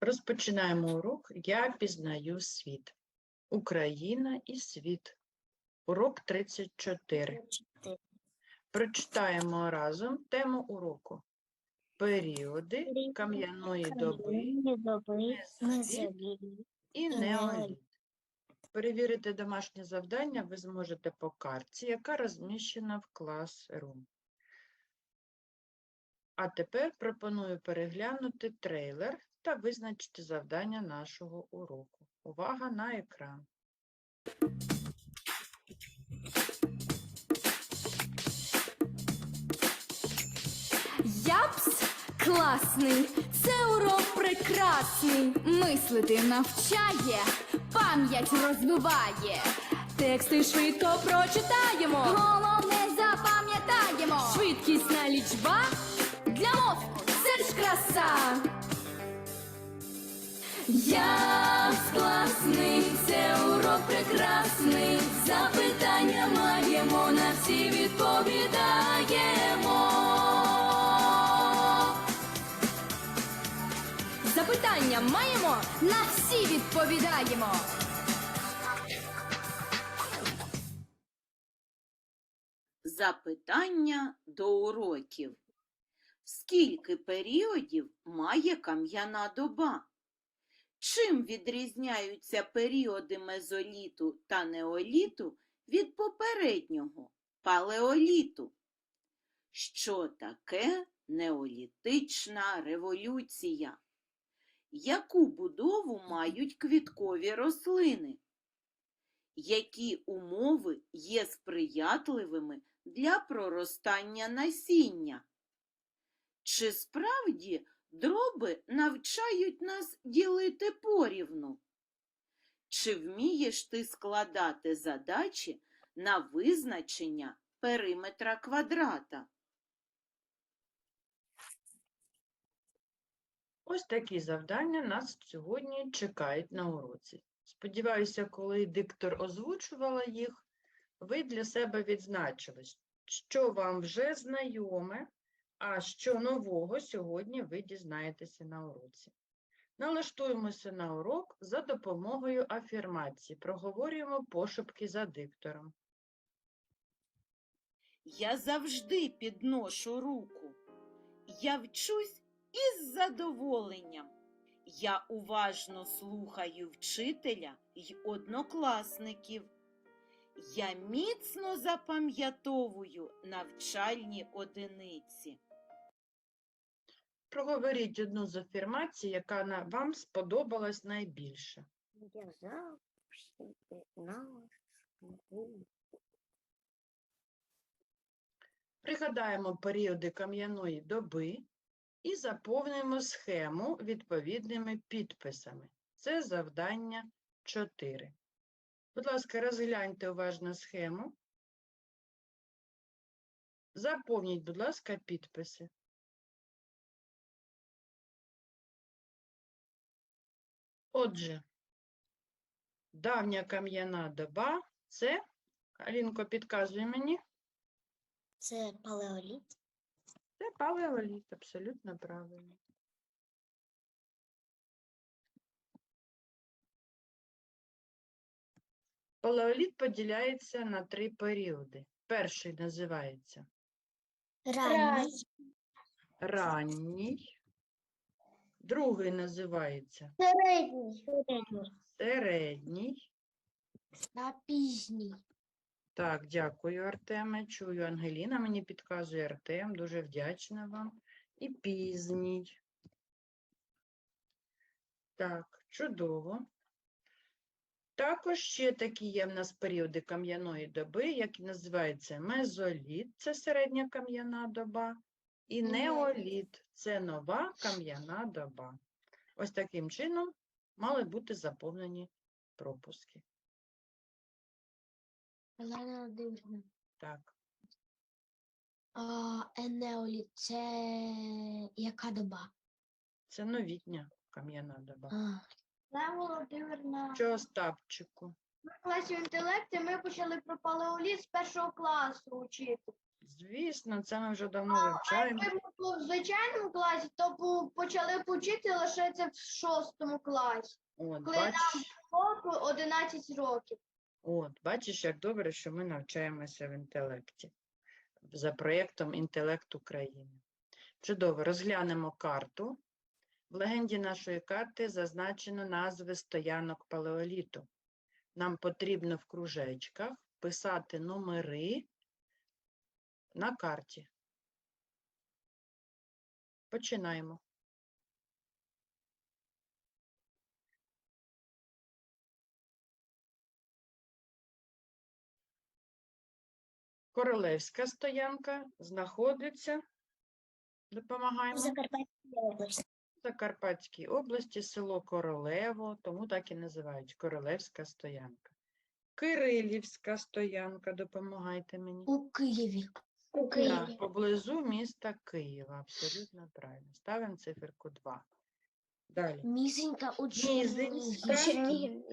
Розпочинаємо урок Я пізнаю світ. Україна і світ. Урок 34. Прочитаємо разом тему уроку. Періоди кам'яної доби доби і неоліт. Перевірити домашнє завдання ви зможете по картці, яка розміщена в Classroom. А тепер пропоную переглянути трейлер та визначити завдання нашого уроку. Увага на екран. Япс класний, це урок прекрасний. Мислити навчає, пам'ять розвиває. Тексти швидко прочитаємо. Головне запам'ятаємо. Швидкісна лічба для мозку це ж краса. Япс класний, це урок прекрасний. Запитання маємо, на всі відповідаємо. Запитання маємо, на всі відповідаємо. Запитання до уроків. Скільки періодів має кам'яна доба? Чим відрізняються періоди мезоліту та неоліту від попереднього палеоліту? Що таке неолітична революція? Яку будову мають квіткові рослини? Які умови є сприятливими для проростання насіння? Чи справді дроби навчають нас ділити порівну? Чи вмієш ти складати задачі на визначення периметра квадрата? Ось такі завдання нас сьогодні чекають на уроці. Сподіваюся, коли диктор озвучувала їх, ви для себе відзначили, що вам вже знайоме, а що нового сьогодні ви дізнаєтеся на уроці. Налаштуємося на урок за допомогою афірмації. Проговорюємо пошепки за диктором. Я завжди підношу руку. Я вчусь із задоволенням. Я уважно слухаю вчителя й однокласників. Я міцно запам'ятовую навчальні одиниці. Проговоріть одну з афірмацій, яка на- вам сподобалась найбільше. Я завжди нас буду. Пригадаємо періоди кам'яної доби і заповнимо схему відповідними підписами. Це завдання 4. Будь ласка, розгляньте уважно схему. Заповніть, будь ласка, підписи. Отже, давня кам'яна доба це, Алінко, підказуй мені, Це палеоліт. це палеоліт, абсолютно правильно. Палеоліт поділяється на три періоди. Перший називається Ранній. ранній, другий називається Середній. середній. Та пізній. Так, дякую, Артеме. Чую, Ангеліна мені підказує Артем, дуже вдячна вам. І пізній. Так, чудово. Також ще такі є в нас періоди кам'яної доби, які називаються мезоліт, це середня кам'яна доба, і Неоліт. це нова кам'яна доба. Ось таким чином мали бути заповнені пропуски. Олена Володимирівна. Так. А, Енеоліт це яка доба? Це новітня кам'яна доба. А, Олена Володимирівна, Що Остапчику? в класі інтелекті ми почали про палеоліт з першого класу вчити. Звісно, це ми вже давно вивчаємо. Якби ми були в звичайному класі, то почали б учити лише це в шостому класі. От, коли бачиш, Року 11 років. от, бачиш, як добре, що ми навчаємося в інтелекті за проєктом Інтелект України. Чудово, розглянемо карту. В легенді нашої карти зазначено назви стоянок палеоліту. Нам потрібно в кружечках писати номери на карті. Починаємо. Королевська стоянка знаходиться. Допомагаємо. Закарпатській області. Закарпатській області, село Королево, тому так і називають Королевська стоянка. Кирилівська стоянка, допомагайте мені. У Києві. У Так, поблизу міста Києва, абсолютно правильно. Ставимо циферку 2. Далі. Мізенька у. Чернігівській.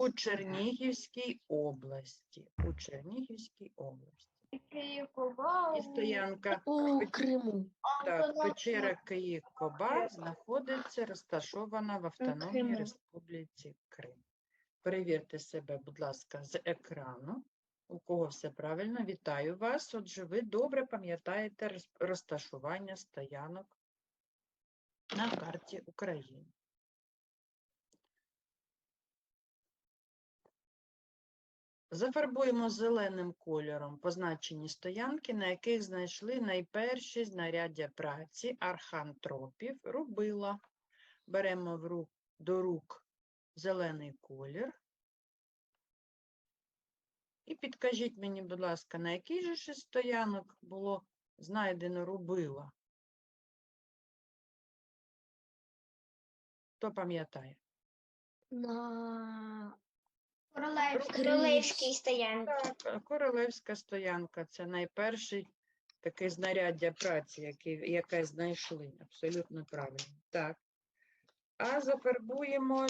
У Чернігівській області. У Чернігівській області. І стоянка У Криму. Так, печера Київ-Коба знаходиться, розташована в Автономній Республіці Крим. Перевірте себе, будь ласка, з екрану. У кого все правильно, вітаю вас. Отже, ви добре пам'ятаєте розташування стоянок на карті України. Зафарбуємо зеленим кольором позначені стоянки, на яких знайшли найперші знаряддя праці архантропів рубила. Беремо в рук, до рук зелений колір. І підкажіть мені, будь ласка, на який же ще стоянок було знайдено рубила? Хто пам'ятає? На Королевській стоянці. Так, королевська стоянка це найперший таке знаряддя праці, яке, яке знайшли. Абсолютно правильно. Так. А зафарбуємо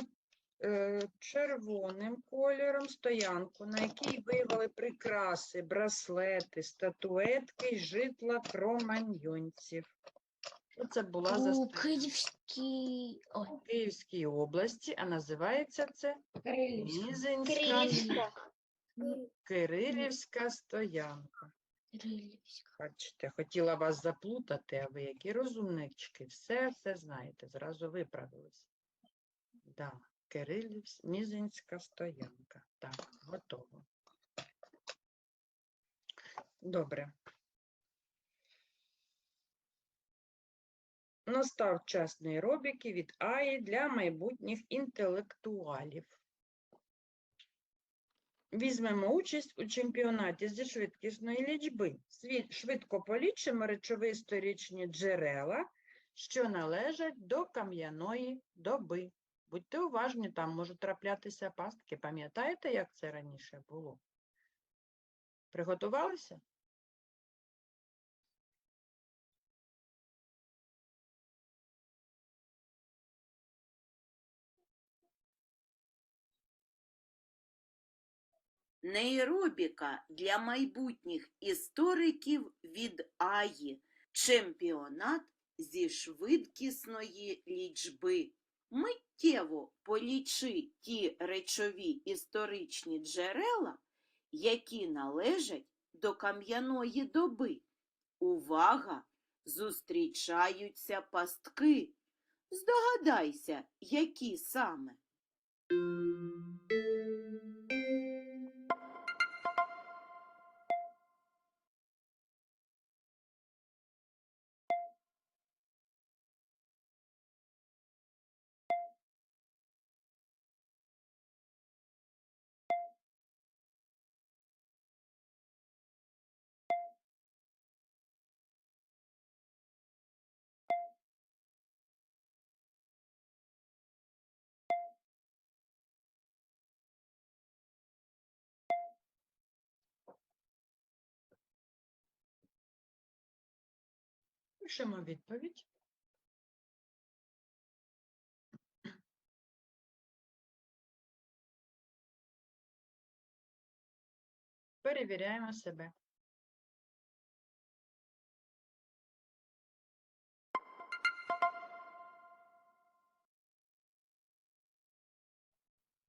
червоним кольором стоянку, на якій виявили прикраси, браслети, статуетки житла кроманьйонців. Це була за У? Київській. Ой, В Київській області, а називається це Мізинська Кирилівська. Кирилівська стоянка. Бачите, хотіла вас заплутати, а ви які розумнички, все, все знаєте, зразу виправились. Да, Кирилівська, Мізинська стоянка. Так, готово. Добре. Настав час нейробіки від АІ для майбутніх інтелектуалів. Візьмемо участь у чемпіонаті зі швидкісної лічби. Швидко полічимо речові історичні джерела, що належать до кам'яної доби. Будьте уважні, там можуть траплятися пастки. Пам'ятаєте, як це раніше було? Приготувалися? Нейробіка для майбутніх істориків від Аї. Чемпіонат зі швидкісної лічби. Миттєво полічи ті речові історичні джерела, які належать до кам'яної доби. Увага! Зустрічаються пастки. Здогадайся, які саме. Пишемо відповідь. Перевіряємо себе.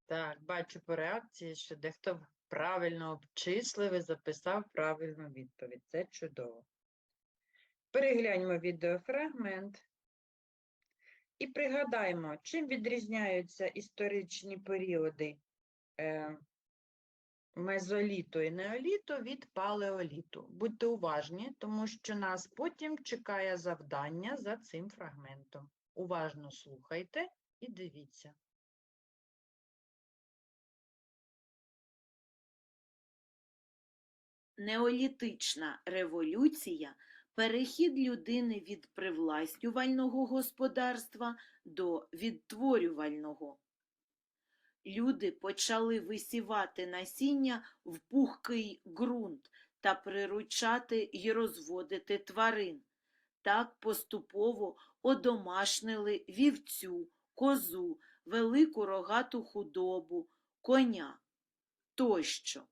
Так, бачу по реакції, що дехто правильно обчислив і записав правильну відповідь. Це чудово. Перегляньмо відеофрагмент і пригадаємо, чим відрізняються історичні періоди е, мезоліту і неоліту від палеоліту. Будьте уважні, тому що нас потім чекає завдання за цим фрагментом. Уважно слухайте і дивіться. Неолітична революція перехід людини від привласнювального господарства до відтворювального. Люди почали висівати насіння в пухкий ґрунт та приручати й розводити тварин. Так поступово одомашнили вівцю, козу, велику рогату худобу, коня тощо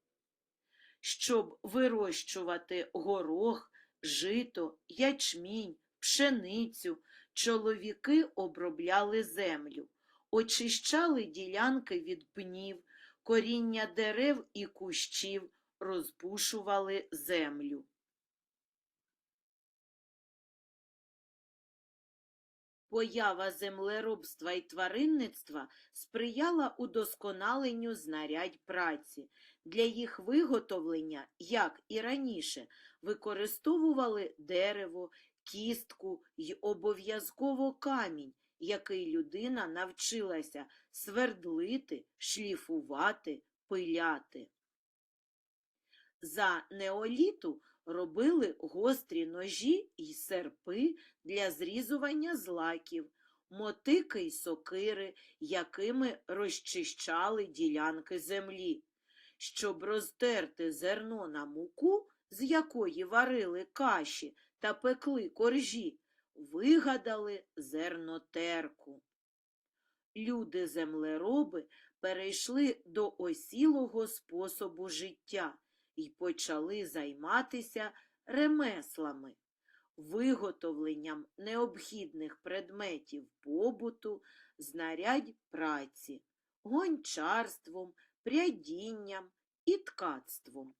щоб вирощувати горох, жито, ячмінь, пшеницю, чоловіки обробляли землю, очищали ділянки від пнів, коріння дерев і кущів, розпушували землю. Поява землеробства і тваринництва сприяла удосконаленню знарядь праці. Для їх виготовлення, як і раніше, використовували дерево, кістку й обов'язково камінь, який людина навчилася свердлити, шліфувати, пиляти. За неоліту робили гострі ножі й серпи для зрізування злаків, мотики й сокири, якими розчищали ділянки землі. Щоб розтерти зерно на муку, з якої варили каші та пекли коржі, вигадали зернотерку. Люди-землероби перейшли до осілого способу життя і почали займатися ремеслами, виготовленням необхідних предметів побуту, знарядь праці, гончарством, прядінням і ткацтвом.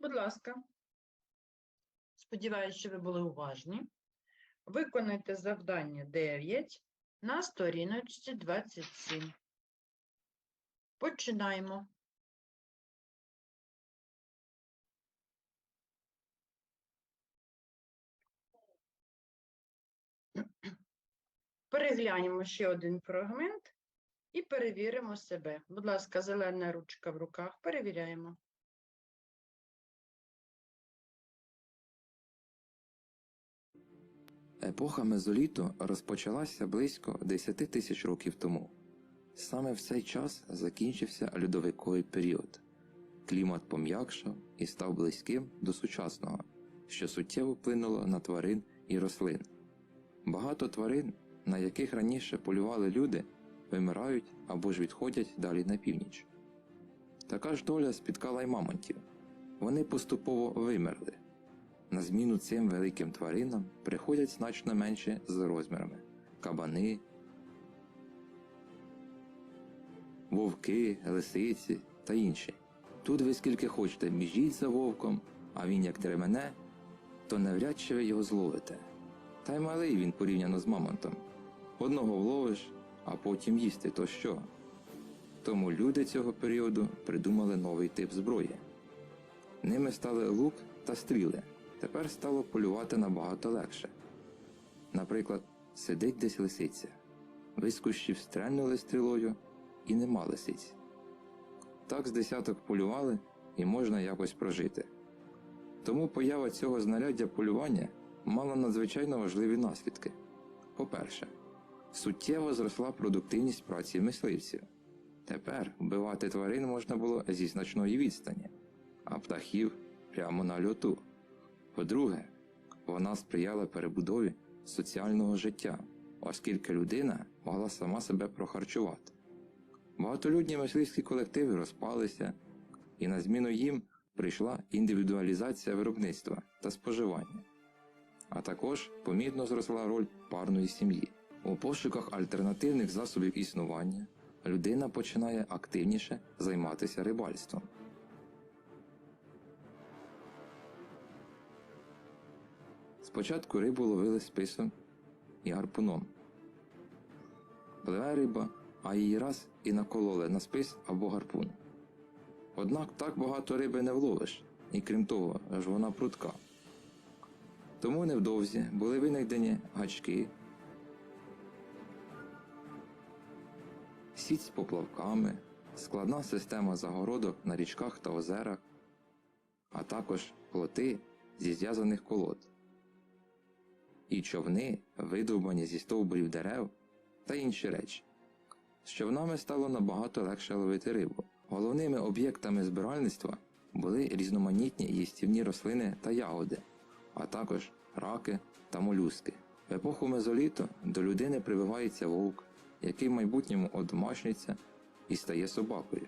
Будь ласка. Сподіваюсь, що ви були уважні. Виконайте завдання 9 на сторіночці 27. Починаємо. Переглянемо ще один фрагмент і перевіримо себе. Будь ласка, зелена ручка в руках. Перевіряємо. Епоха мезоліту розпочалася близько 10 тисяч років тому. Саме в цей час закінчився льодовиковий період. Клімат пом'якшав і став близьким до сучасного, що суттєво вплинуло на тварин і рослин. Багато тварин, на яких раніше полювали люди, вимирають або ж відходять далі на північ. Така ж доля спіткала й мамонтів. Вони поступово вимерли. На зміну цим великим тваринам приходять значно менше з розмірами кабани, вовки, лисиці та інші. Тут ви скільки хочете біжіть за вовком, а він як дремене, то навряд чи ви його зловите. Та й малий він порівняно з мамонтом. Одного вловиш, а потім їсти то що. Тому люди цього періоду придумали новий тип зброї. Ними стали лук та стріли. Тепер стало полювати набагато легше. Наприклад, сидить десь лисиця, з кущів стрельнули стрілою і нема лисиць. Так з десяток полювали і можна якось прожити. Тому поява цього знаряддя полювання мала надзвичайно важливі наслідки. По-перше, суттєво зросла продуктивність праці мисливців. Тепер вбивати тварин можна було зі значної відстані, а птахів прямо на льоту. По-друге, вона сприяла перебудові соціального життя, оскільки людина могла сама себе прохарчувати. Багатолюдні мисливські колективи розпалися, і на зміну їм прийшла індивідуалізація виробництва та споживання. А також помітно зросла роль парної сім'ї, У пошуках альтернативних засобів існування людина починає активніше займатися рибальством. Спочатку рибу ловили списом і гарпуном. Пливе риба, а її раз і накололи на спис або гарпун. Однак так багато риби не вловиш, і крім того, ж вона прудка. Тому невдовзі були винайдені гачки, сіть з поплавками, складна система загородок на річках та озерах, а також плоти зі зв'язаних колод, і човни, видовбані зі стовбурів дерев та інші речі. З човнами стало набагато легше ловити рибу. Головними об'єктами збиральництва були різноманітні їстівні рослини та ягоди, а також раки та молюски. В епоху мезоліту до людини прививається вовк, який в майбутньому одомашнюється і стає собакою.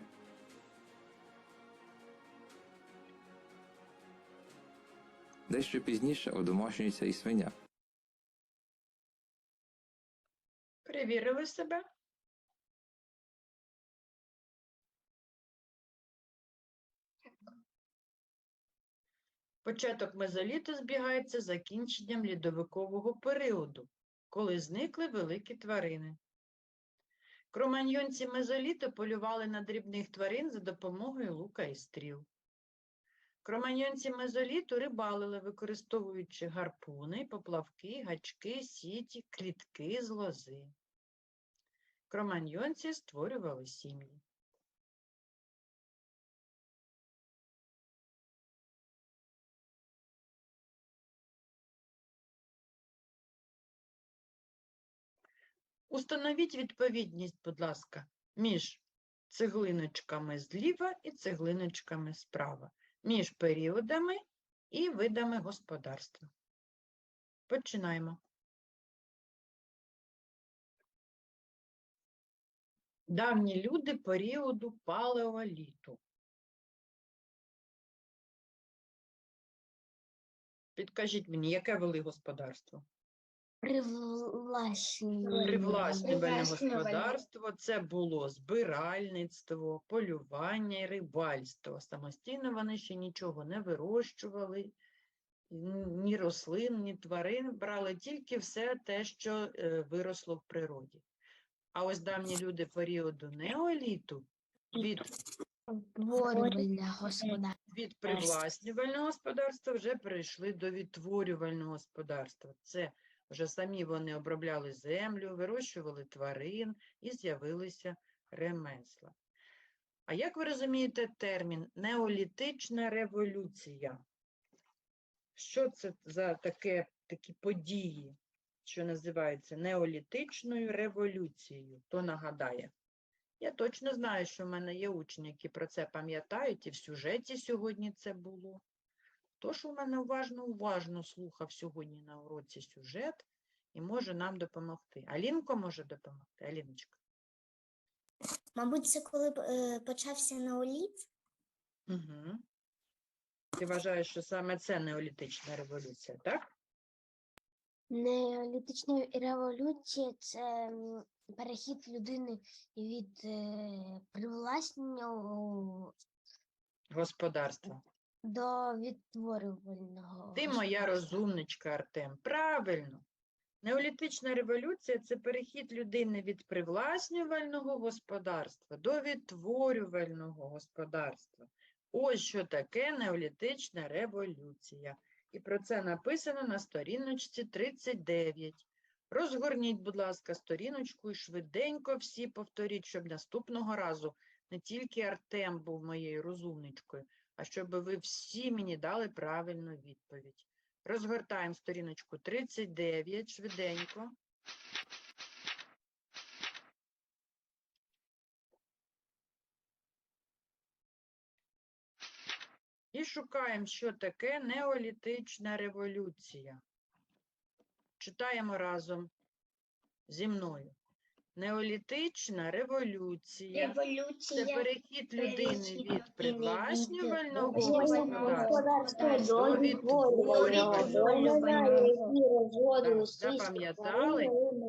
Дещо пізніше одомашнюється і свиня. Перевірили себе? Початок мезоліту збігається з закінченням лідовикового періоду, коли зникли великі тварини. Кроманьйонці мезоліту полювали на дрібних тварин за допомогою лука і стріл. Кроманьйонці мезоліту рибалили, використовуючи гарпуни, поплавки, гачки, сіті, клітки з лози. Кроманьйонці створювали сім'ї. Установіть відповідність, будь ласка, між цеглиночками зліва і цеглиночками справа, між періодами і видами господарства. Починаємо. Давні люди періоду палеоліту. Підкажіть мені, яке вели господарство? Привласнювальне. Привласнювальне Привласнювальне. господарство це було збиральництво, полювання і рибальство. Самостійно вони ще нічого не вирощували, ні рослин, ні тварин, брали тільки все те, що е, виросло в природі. А ось давні люди періоду неоліту від господарство. від привласнювального господарства вже перейшли до відтворювального господарства. Це вже самі вони обробляли землю, вирощували тварин і з'явилися ремесла. А як ви розумієте термін неолітична революція? Що це за таке, такі події, що називаються неолітичною революцією? Хто нагадає? Я точно знаю, що в мене є учні, які про це пам'ятають, і в сюжеті сьогодні це було. Тож у мене уважно-уважно слухав сьогодні на уроці сюжет і може нам допомогти. Алінко може допомогти. Аліночка. Мабуть, це коли е, почався неоліт. Угу. Ти вважаєш, що саме це неолітична революція, так? Неолітична революція це перехід людини від е, привласнення Господарство. до відтворювального. Ти моя розумничка, Артем. Правильно. Неолітична революція це перехід людини від привласнювального господарства до відтворювального господарства. Ось що таке неолітична революція. І про це написано на сторіночці 39. Розгорніть, будь ласка, сторіночку і швиденько всі повторіть, щоб наступного разу не тільки Артем був моєю розумничкою, а щоб ви всі мені дали правильну відповідь. Розгортаємо сторіночку 39 швиденько. І шукаємо, що таке неолітична революція. Читаємо разом зі мною. Неолітична революція. Це перехід людини від привласнювального господарства господарства до відтворювального. запам'ятали?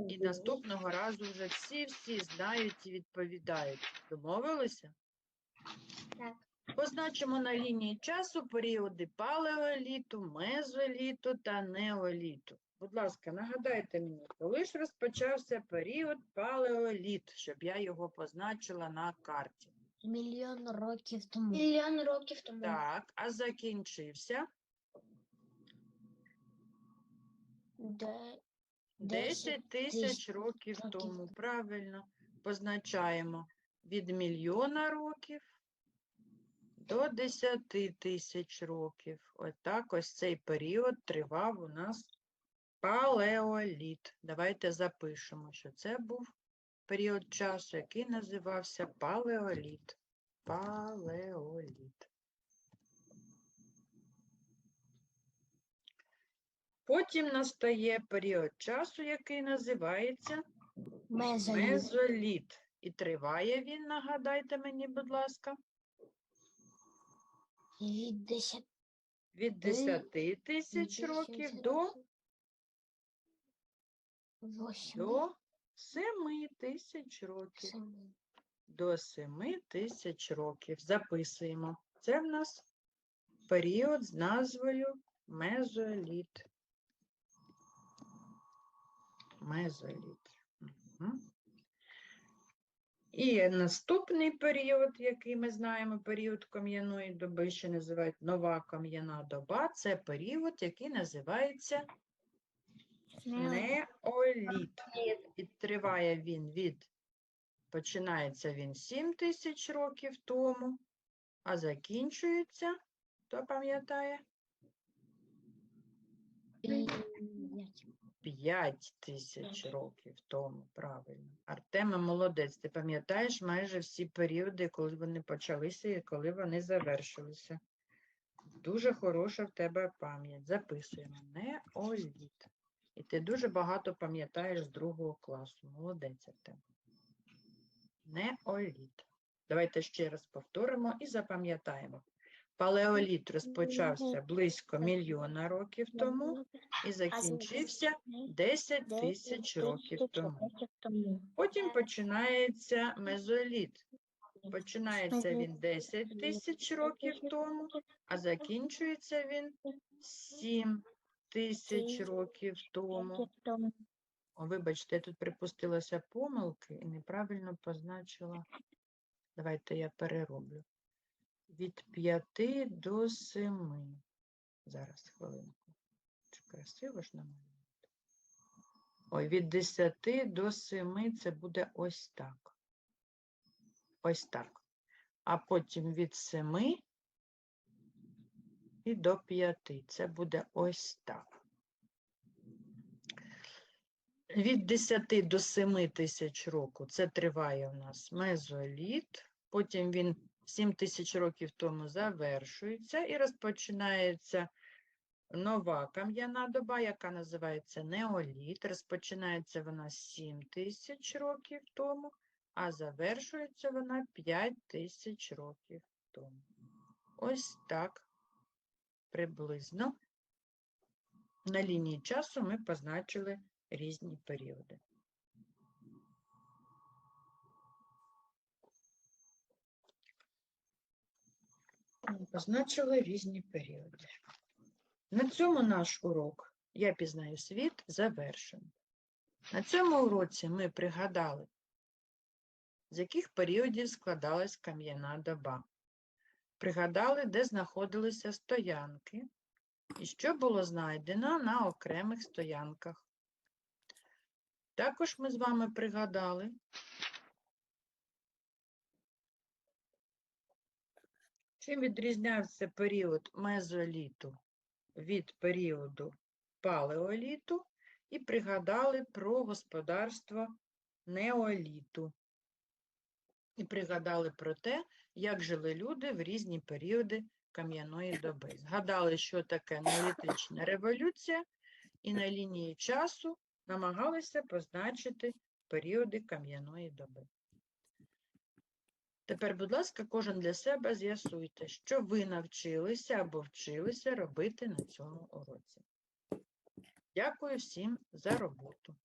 І наступного разу вже всі-всі знають і відповідають. Домовилися? Так. Позначимо на лінії часу періоди палеоліту, мезоліту та неоліту. Будь ласка, нагадайте мені, коли ж розпочався період палеоліт, щоб я його позначила на карті. Мільйон років тому. Мільйон років тому. Так, а закінчився Де... 10 тисяч років тому. Правильно. Позначаємо від мільйона років до 10 тисяч років. Отак ось цей період тривав у нас палеоліт. Давайте запишемо, що це був період часу, який називався палеоліт. Палеоліт. Потім настає період часу, який називається Мезоліт. Мезоліт. І триває він, нагадайте мені, будь ласка, Від 10 від 10 тисяч років до, 8 до 7 тисяч років. До 7 тисяч років. Записуємо. Це в нас період з назвою Мезоліт. Мезоліт. Мгм. І наступний період, який ми знаємо, період кам'яної доби, ще називають нова кам'яна доба, це період, який називається неоліт. І триває він від, починається він 7 тисяч років тому, а закінчується, хто пам'ятає, 5 тисяч років тому, правильно. Артеме, молодець, ти пам'ятаєш майже всі періоди, коли вони почалися і коли вони завершилися. Дуже хороша в тебе пам'ять. Записуємо. Неоліт. І ти дуже багато пам'ятаєш з другого класу. Молодець Артем. Неоліт. Давайте ще раз повторимо і запам'ятаємо. Палеоліт розпочався близько мільйона років тому і закінчився 10 тисяч років тому. Потім починається мезоліт. Починається він 10 тисяч років тому, а закінчується він 7 тисяч років тому. О, вибачте, я тут припустилася помилки і неправильно позначила. Давайте я перероблю. Від 5 до 7. Зараз хвилинку. Чи красиво ж намалювати? Ой, від 10 до 7 це буде ось так. Ось так. А потім від 7 і до 5. Це буде ось так. Від 10 до 7 тисяч року це триває у нас мезоліт, потім він 7 тисяч років тому завершується і розпочинається нова кам'яна доба, яка називається неоліт. Розпочинається вона 7 тисяч років тому, а завершується вона 5 тисяч років тому. Ось так приблизно на лінії часу ми позначили різні періоди. Позначили різні періоди. На цьому наш урок Я пізнаю світ завершений. На цьому уроці ми пригадали, з яких періодів складалась кам'яна доба. Пригадали, де знаходилися стоянки і що було знайдено на окремих стоянках. Також ми з вами пригадали, чим відрізнявся період мезоліту від періоду палеоліту і пригадали про господарство неоліту. І пригадали про те, як жили люди в різні періоди кам'яної доби. Згадали, що таке неолітична революція, і на лінії часу намагалися позначити періоди кам'яної доби. Тепер, будь ласка, кожен для себе з'ясуйте, що ви навчилися або вчилися робити на цьому уроці. Дякую всім за роботу.